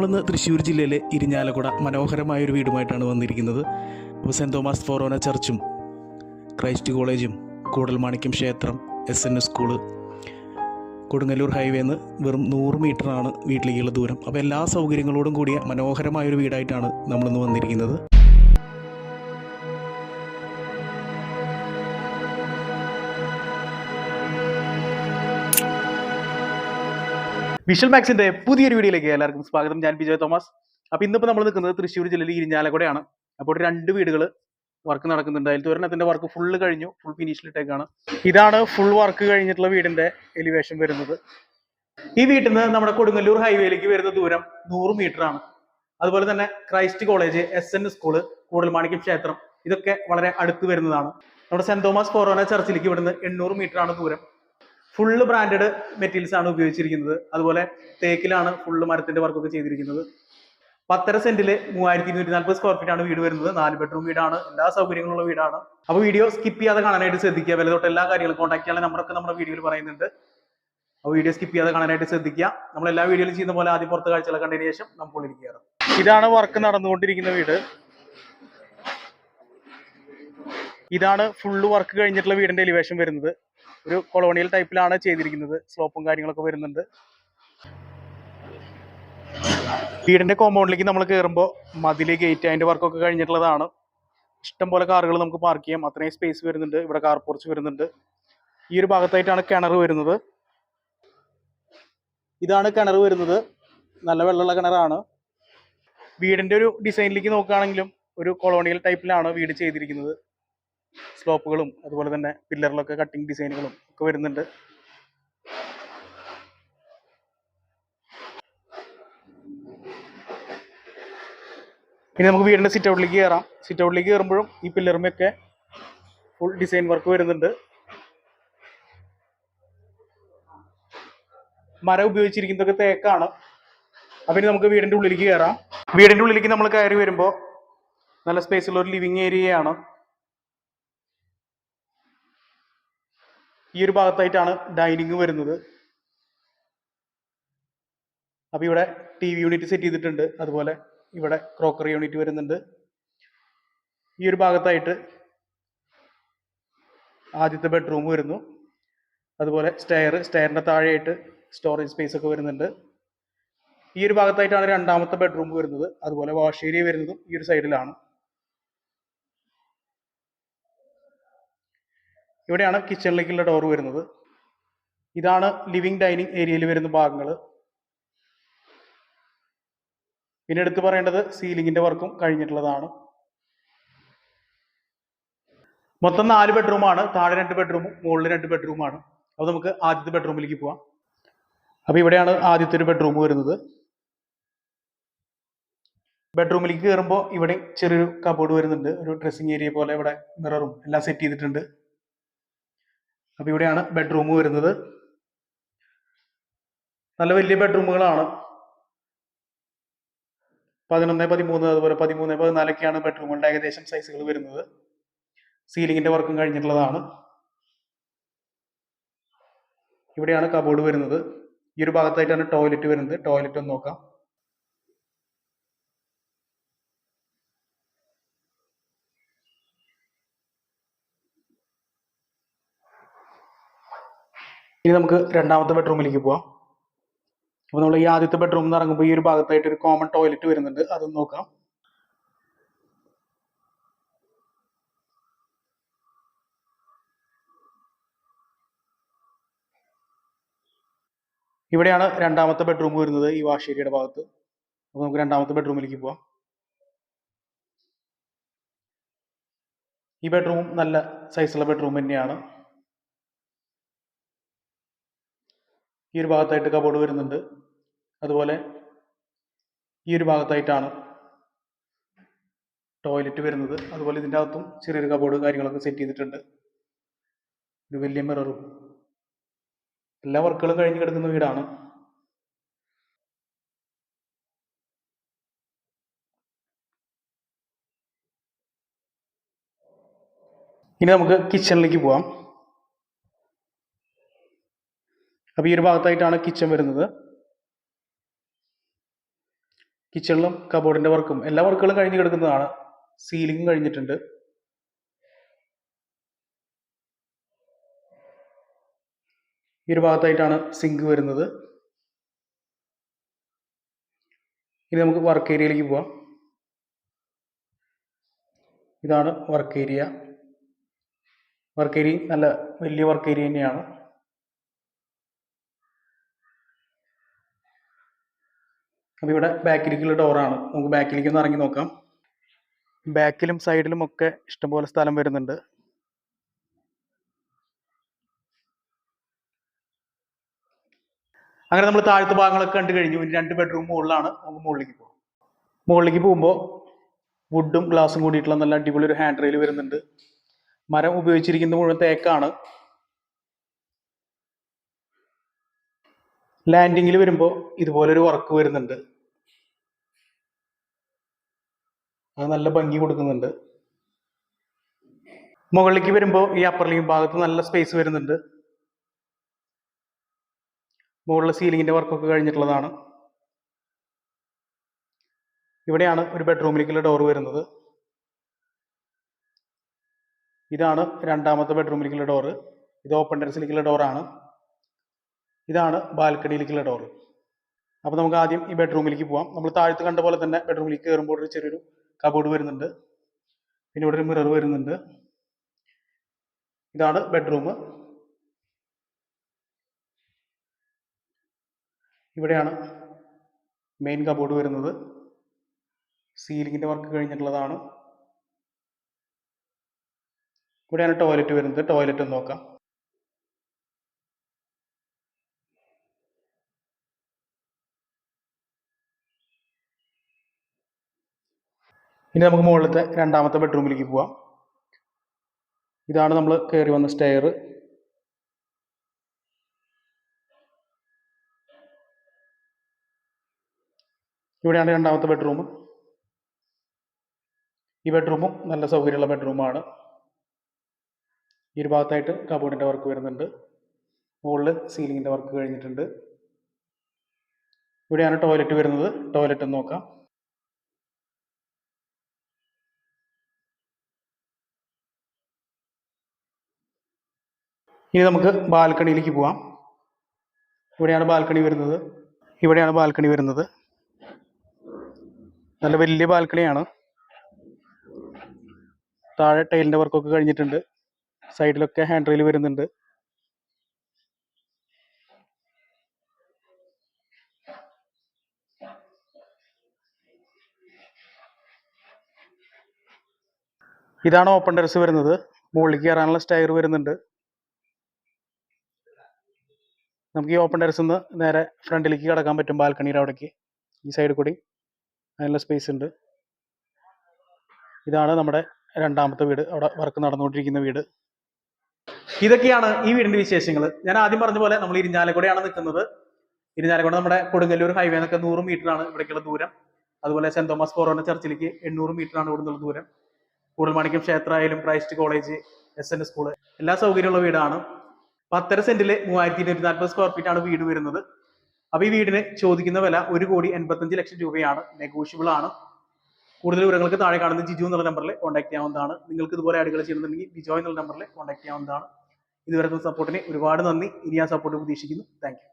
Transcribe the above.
നമ്മളിന്ന് തൃശ്ശൂർ ജില്ലയിലെ ഇരിഞ്ഞാലക്കുട മനോഹരമായ ഒരു വീടുമായിട്ടാണ് വന്നിരിക്കുന്നത്. അപ്പോൾ സെന്റ് തോമസ് ഫോറോന ചർച്ചും ക്രൈസ്റ്റ് കോളേജും കൂടൽമാണിക്യം ക്ഷേത്രം S N S school Kodungallur ഹൈവേന്ന് വെറും നൂറ് മീറ്ററാണ് വീട്ടിലേക്കുള്ള ദൂരം. അപ്പോൾ എല്ലാ സൗകര്യങ്ങളോടും കൂടിയ മനോഹരമായ ഒരു വീടായിട്ടാണ് നമ്മളിന്ന് വന്നിരിക്കുന്നത്. വിഷ്വൽ മാക്സിന്റെ പുതിയൊരു വീഡിയോയിലേക്ക് എല്ലാവർക്കും സ്വാഗതം. ഞാൻ വിജയ് തോമസ്. അപ്പൊ ഇന്നിപ്പോ നമ്മൾ നിൽക്കുന്നത് തൃശ്ശൂർ ജില്ലയിൽ ഇരിഞ്ഞാലക്കുടയാണ്. അപ്പോൾ രണ്ട് വീടുകൾ വർക്ക് നടക്കുന്നുണ്ട്. അതിൽ ഒരെണ്ണത്തിന്റെ വർക്ക് ഫുള്ള് കഴിഞ്ഞു ഫുൾ ഫിനിഷിലിട്ടേക്കാണ് ഇതാണ് ഫുൾ വർക്ക് കഴിഞ്ഞിട്ടുള്ള വീടിന്റെ എലിവേഷൻ വരുന്നത്. ഈ വീട്ടിൽ നിന്ന് നമ്മുടെ കൊടുങ്ങല്ലൂർ ഹൈവേയിലേക്ക് വരുന്ന ദൂരം നൂറ് മീറ്റർ ആണ്. അതുപോലെ തന്നെ Christ college S N school Koodalmanikyam ക്ഷേത്രം ഇതൊക്കെ വളരെ അടുത്ത് വരുന്നതാണ്. നമ്മുടെ സെന്റ് തോമസ് ഫോറോന ചർച്ചിലേക്ക് ഇവിടുന്ന് എണ്ണൂറ് മീറ്റർ ആണ് ദൂരം. ഫുള്ള് ബ്രാൻഡഡ് മെറ്റീരിയൽസ് ആണ് ഉപയോഗിച്ചിരിക്കുന്നത്. അതുപോലെ തേക്കിലാണ് ഫുള്ള് മരത്തിന്റെ വർക്കൊക്കെ ചെയ്തിരിക്കുന്നത്. പത്തര സെന്റിൽ മൂവായിരത്തി ഇരുന്നൂറ്റി നാൽപ്പത് സ്ക്വയർ ഫീറ്റ് ആണ് വീട് വരുന്നത്. നാല് ബെഡ്റൂം വീടാണ്. എല്ലാ സൗകര്യങ്ങളുള്ള വീടാണ്. അപ്പോൾ വീഡിയോ സ്കിപ്പ് ചെയ്യാതെ കാണാനായിട്ട് ശ്രദ്ധിക്കുക. വില തൊട്ട് എല്ലാ കാര്യങ്ങളും കോൺടാക്ട് ചെയ്യാനുള്ള നമ്മളൊക്കെ നമ്മുടെ വീഡിയോയിൽ പറയുന്നുണ്ട്. അപ്പോൾ വീഡിയോ സ്കിപ്പ് ചെയ്യാതെ കാണാനായിട്ട് ശ്രദ്ധിക്കുക. നമ്മൾ എല്ലാ വീഡിയോയിലും ചെയ്യുന്ന പോലെ ആദ്യം പുറത്ത് കാഴ്ചകൾ കണ്ടതിന് ശേഷം നമുക്ക് ഇരിക്കുകയാണ് ഇതാണ് വർക്ക് നടന്നുകൊണ്ടിരിക്കുന്ന വീട്. ഇതാണ് ഫുള്ള് വർക്ക് കഴിഞ്ഞിട്ടുള്ള വീടിന്റെ എലിവേഷൻ വരുന്നത്. ഒരു കൊളോണിയൽ ടൈപ്പിലാണ് ചെയ്തിരിക്കുന്നത്. സ്ലോപ്പും കാര്യങ്ങളൊക്കെ വരുന്നുണ്ട്. വീടിന്റെ കോമ്പൗണ്ടിലേക്ക് നമ്മൾ കയറുമ്പോൾ മതിൽ ഗേറ്റ് അതിന്റെ വർക്കൊക്കെ കഴിഞ്ഞിട്ടുള്ളതാണ്. ഇഷ്ടം പോലെ കാറുകൾ നമുക്ക് പാർക്ക് ചെയ്യാം. അത്രയും സ്പേസ് വരുന്നുണ്ട്. ഇവിടെ കാർ പോർച്ച് വരുന്നുണ്ട്. ഈ ഒരു ഭാഗത്തായിട്ടാണ് കിണർ വരുന്നത്. ഇതാണ് കിണർ വരുന്നത്. നല്ല വെള്ളമുള്ള കിണറാണ്. വീടിന്റെ ഒരു ഡിസൈനിലേക്ക് നോക്കുകയാണെങ്കിലും ഒരു കൊളോണിയൽ ടൈപ്പിലാണ് വീട് ചെയ്തിരിക്കുന്നത്. സ്ലോപ്പുകളും അതുപോലെ തന്നെ പില്ലറിലൊക്കെ കട്ടിങ് ഡിസൈനുകളും ഒക്കെ വരുന്നുണ്ട്. ഇനി നമുക്ക് വീടിന്റെ സിറ്റ് ഔട്ടിലേക്ക് കയറാം സിറ്റ് ഔട്ടിലേക്ക് കയറുമ്പോഴും ഈ പില്ലറുമൊക്കെ ഫുൾ ഡിസൈൻ വർക്ക് വരുന്നുണ്ട്. മരം ഉപയോഗിച്ചിരിക്കുന്നതൊക്കെ തേക്കാണ്. അപ്പൊ ഇനി നമുക്ക് വീടിന്റെ ഉള്ളിലേക്ക് കയറാം വീടിന്റെ ഉള്ളിലേക്ക് നമ്മൾ കയറി വരുമ്പോൾ നല്ല സ്പേസ് ഉള്ള ഒരു ലിവിങ് ഏരിയയാണ് ഈ ഒരു ഭാഗത്തായിട്ടാണ് ഡൈനിങ് വരുന്നത്. അപ്പൊ ഇവിടെ ടി വി യൂണിറ്റ് സെറ്റ് ചെയ്തിട്ടുണ്ട്. അതുപോലെ ഇവിടെ ക്രോക്കറി യൂണിറ്റ് വരുന്നുണ്ട്. ഈ ഒരു ഭാഗത്തായിട്ട് ആദ്യത്തെ ബെഡ്റൂം വരുന്നു. അതുപോലെ സ്റ്റെയർ സ്റ്റെയറിന്റെ താഴെയായിട്ട് സ്റ്റോറേജ് സ്പേസ് ഒക്കെ വരുന്നുണ്ട്. ഈ ഒരു ഭാഗത്തായിട്ടാണ് രണ്ടാമത്തെ ബെഡ്റൂം വരുന്നത്. അതുപോലെ വാഷ് ഏരിയ വരുന്നതും ഈ ഒരു സൈഡിലാണ് ഇവിടെയാണ് കിച്ചണിലേക്കുള്ള ഡോർ വരുന്നത്. ഇതാണ് ലിവിങ് ഡൈനിങ് ഏരിയയിൽ വരുന്ന ഭാഗങ്ങൾ. പിന്നെ എടുത്തു പറയേണ്ടത് സീലിംഗിന്റെ വർക്കും കഴിഞ്ഞിട്ടുള്ളതാണ്. മൊത്തം നാല് ബെഡ്റൂമാണ് താഴെ രണ്ട് ബെഡ്റൂമും മുകളിൽ രണ്ട് ബെഡ്റൂമാണ് അപ്പോൾ നമുക്ക് ആദ്യത്തെ ബെഡ്റൂമിലേക്ക് പോവാം. അപ്പോൾ ഇവിടെയാണ് ആദ്യത്തെ ഒരു ബെഡ്റൂം വരുന്നത്. ബെഡ്റൂമിലേക്ക് കയറുമ്പോൾ ഇവിടെ ചെറിയൊരു കബോർഡ് വരുന്നുണ്ട്. ഒരു ഡ്രസ്സിങ് ഏരിയ പോലെ ഇവിടെ മിററും എല്ലാം സെറ്റ് ചെയ്തിട്ടുണ്ട്. അപ്പോൾ ഇവിടെയാണ് ബെഡ്റൂം വരുന്നത്. നല്ല വലിയ ബെഡ്റൂമുകളാണ് പതിനൊന്ന് പതിമൂന്ന് അതുപോലെ പതിമൂന്ന് പതിനാലൊക്കെയാണ് ബെഡ്റൂമുകളുടെ ഏകദേശം സൈസുകൾ വരുന്നത്. സീലിംഗിന്റെ വർക്കും കഴിഞ്ഞിട്ടുള്ളതാണ്. ഇവിടെയാണ് കബോർഡ് വരുന്നത്. ഈ ഒരു ഭാഗത്തായിട്ടാണ് ടോയ്ലറ്റ് വരുന്നത്. ടോയ്ലറ്റ് ഒന്ന് നോക്കാം. ഇനി നമുക്ക് രണ്ടാമത്തെ ബെഡ്റൂമിലേക്ക് പോവാം. അപ്പോൾ നമ്മൾ ഈ ആദ്യത്തെ ബെഡ്റൂമിൽ നിന്ന് ഇറങ്ങുമ്പോൾ ഈ ഒരു ഭാഗത്തായിട്ട് ഒരു കോമൺ ടോയ്ലറ്റ് വരുന്നുണ്ട്. അതൊന്ന് നോക്കാം. ഇവിടെയാണ് രണ്ടാമത്തെ ബെഡ്റൂം വരുന്നത് ഈ വാഷേരിയുടെ ഭാഗത്ത്. അപ്പോൾ നമുക്ക് രണ്ടാമത്തെ ബെഡ്റൂമിലേക്ക് പോവാം. ഈ ബെഡ്റൂം നല്ല സൈസുള്ള ബെഡ്റൂം തന്നെയാണ്. ഈ ഒരു ഭാഗത്തായിട്ട് കബോർഡ് വരുന്നുണ്ട്. അതുപോലെ ഈ ഒരു ഭാഗത്തായിട്ടാണ് ടോയ്ലറ്റ് വരുന്നത്. അതുപോലെ ഇതിന്റെ അകത്തും ചെറിയൊരു കബോർഡ് കാര്യങ്ങളൊക്കെ സെറ്റ് ചെയ്തിട്ടുണ്ട്. ഒരു വലിയ മിററും എല്ലാ വർക്കുകളും കഴിഞ്ഞ് കിടക്കുന്ന വീടാണ്. ഇനി നമുക്ക് കിച്ചണിലേക്ക് പോവാം. അപ്പോൾ ഈ ഒരു ഭാഗത്തായിട്ടാണ് കിച്ചൺ വരുന്നത്. കിച്ചണിലും കബോർഡിന്റെ വർക്കും എല്ലാ വർക്കുകളും കഴിഞ്ഞ് കിടക്കുന്നതാണ്. സീലിംഗ് കഴിഞ്ഞിട്ടുണ്ട്. ഈ ഒരു ഭാഗത്തായിട്ടാണ് സിങ്ക് വരുന്നത്. ഇനി നമുക്ക് വർക്ക് ഏരിയയിലേക്ക് പോവാം. ഇതാണ് വർക്ക് ഏരിയ വർക്ക് ഏരിയ നല്ല വലിയ വർക്ക് ഏരിയ തന്നെയാണ്. അപ്പോൾ ഇവിടെ ബാക്കിലേക്കുള്ള ഡോറാണ് നമുക്ക് ബാക്കിലേക്ക് ഒന്ന് ഇറങ്ങി നോക്കാം. ബാക്കിലും സൈഡിലും ഒക്കെ ഇഷ്ടംപോലെ സ്ഥലം വരുന്നുണ്ട്. അങ്ങനെ നമ്മൾ താഴത്തെ ഭാഗങ്ങളൊക്കെ കണ്ടു കഴിഞ്ഞു. ഇനി രണ്ട് ബെഡ്റൂം മുകളിലാണ്. നമുക്ക് മുകളിലേക്ക് പോകാം. മുകളിലേക്ക് പോകുമ്പോൾ വുഡും ഗ്ലാസും കൂടിയിട്ടുള്ള നല്ല അടിപൊളി ഒരു ഹാൻഡ് റെയിൽ വരുന്നുണ്ട്. മരം ഉപയോഗിച്ചിരിക്കുന്നത് മുഴുവൻ തേക്കാണ്. ലാൻഡിങ്ങിൽ വരുമ്പോൾ ഇതുപോലൊരു വർക്ക് വരുന്നുണ്ട്. അത് നല്ല ഭംഗി കൊടുക്കുന്നുണ്ട്. മുകളിലേക്ക് വരുമ്പോൾ ഈ അപ്പർ ലിങ് ഭാഗത്ത് നല്ല സ്പേസ് വരുന്നുണ്ട്. മുകളിലെ സീലിങ്ങിന്റെ വർക്കൊക്കെ കഴിഞ്ഞിട്ടുള്ളതാണ്. ഇവിടെയാണ് ഒരു ബെഡ്റൂമിലേക്കുള്ള ഡോർ വരുന്നത്. ഇതാണ് രണ്ടാമത്തെ ബെഡ്റൂമിലേക്കുള്ള ഡോറ് ഇത് ഓപ്പൺ ടെറസിലേക്കുള്ള ഡോറാണ് ഇതാണ് ബാൽക്കണിയിലേക്കുള്ള ഡോർ അപ്പോൾ നമുക്ക് ആദ്യം ഈ ബെഡ്റൂമിലേക്ക് പോവാം. നമ്മൾ താഴത്ത് കണ്ട പോലെ തന്നെ ബെഡ്റൂമിലേക്ക് കയറുമ്പോൾ ഒരു ചെറിയൊരു കബോർഡ് വരുന്നുണ്ട്. പിന്നെ ഇവിടെ ഒരു മിറർ വരുന്നുണ്ട്. ഇതാണ് ബെഡ്റൂം ഇവിടെയാണ് മെയിൻ കബോർഡ് വരുന്നത്. സീലിങ്ങിന്റെ വർക്ക് കഴിഞ്ഞിട്ടുള്ളതാണ്. ഇവിടെയാണ് ടോയ്ലറ്റ് വരുന്നത്. ടോയ്ലറ്റ് നോക്കാം. ഇനി നമുക്ക് മുകളിലത്തെ രണ്ടാമത്തെ ബെഡ്റൂമിലേക്ക് പോവാം. ഇതാണ് നമ്മൾ കയറി വന്ന സ്റ്റെയർ ഇവിടെയാണ് രണ്ടാമത്തെ ബെഡ്റൂം ഈ ബെഡ്റൂമും നല്ല സൗകര്യമുള്ള ബെഡ്റൂമാണ് ഈ ഒരു ഭാഗത്തായിട്ട് കബോർഡിന്റെ വർക്ക് വരുന്നുണ്ട്. മുകളിൽ സീലിങ്ങിന്റെ വർക്ക് കഴിഞ്ഞിട്ടുണ്ട്. ഇവിടെയാണ് ടോയ്ലറ്റ് വരുന്നത്. ടോയ്ലറ്റ് നോക്കാം. ഇനി നമുക്ക് ബാൽക്കണിയിലേക്ക് പോവാം. ഇവിടെയാണ് ബാൽക്കണി വരുന്നത്. ഇവിടെയാണ് ബാൽക്കണി വരുന്നത്. നല്ല വലിയ ബാൽക്കണിയാണ്. താഴെ ടൈലിന്റെ വർക്കൊക്കെ കഴിഞ്ഞിട്ടുണ്ട്. സൈഡിലൊക്കെ ഹാൻഡ് റെയിൽ വരുന്നുണ്ട്. ഇതാണ് ഓപ്പൺ ടെറസ് വരുന്നത്. മുകളിലേക്ക് കയറാനുള്ള സ്റ്റയർ വരുന്നുണ്ട്. നമുക്ക് ഈ ഓപ്പൺ ടെറസിൽ നിന്ന് നേരെ ഫ്രണ്ടിലേക്ക് കിടക്കാൻ പറ്റും ബാൽക്കണിയുടെ അവിടേക്ക്. ഈ സൈഡിൽ കൂടി. അതിനുള്ള സ്പേസ് ഉണ്ട്. ഇതാണ് നമ്മുടെ രണ്ടാമത്തെ വീട്. അവിടെ വർക്ക് നടന്നുകൊണ്ടിരിക്കുന്ന വീട്. ഇതൊക്കെയാണ് ഈ വീടിന്റെ വിശേഷങ്ങൾ ഞാൻ ആദ്യം പറഞ്ഞ പോലെ നമ്മൾ ഇരിഞ്ഞാലക്കുടയാണ് നിൽക്കുന്നത്. ഇരിഞ്ഞാലക്കുട നമ്മുടെ കൊടുങ്ങല്ലൂർ ഹൈവേ എന്നൊക്കെ നൂറ് മീറ്റർ ആണ് ഇവിടേക്കുള്ള ദൂരം. അതുപോലെ സെന്റ് തോമസ് ഫോറോണ ചർച്ചിലേക്ക് എണ്ണൂറ് മീറ്റർ ആണ് ഇവിടെ നിന്നുള്ള ദൂരം. കൂടുതൽ മണിക്കും ക്ഷേത്രമായാലും Christ college S N school. എല്ലാ സൗകര്യമുള്ള വീടാണ്. പത്തര സെന്റിൽ മൂവായിരത്തി ഇരുന്നൂറ്റി നാൽപ്പത് സ്ക്വയർ ഫീറ്റ് ആണ് വീട് വരുന്നത്. അപ്പൊ ഈ വീടിന് ചോദിക്കുന്ന വില ഒരു കോടി എൺപത്തഞ്ച് ലക്ഷം രൂപയാണ്. നെഗോഷ്യബിൾ ആണ്. കൂടുതൽ വിവരങ്ങൾക്ക് താഴെ കാണുന്ന ജിജു എന്നുള്ള നമ്പറിൽ കോൺടാക്ട് ചെയ്യാവുന്നതാണ്. നിങ്ങൾക്ക് ഇതുപോലെ ആടുകൾ ചെയ്യുന്നുണ്ടെങ്കിൽ ബിജോ എന്നുള്ള നമ്പറിൽ കോൺടാക്ട് ചെയ്യാവുന്നതാണ്. ഇതുവരെ സപ്പോർട്ടിന് ഒരുപാട് നന്ദി. ഇനി ആ സപ്പോർട്ട് പ്രതീക്ഷിക്കുന്നു. താങ്ക്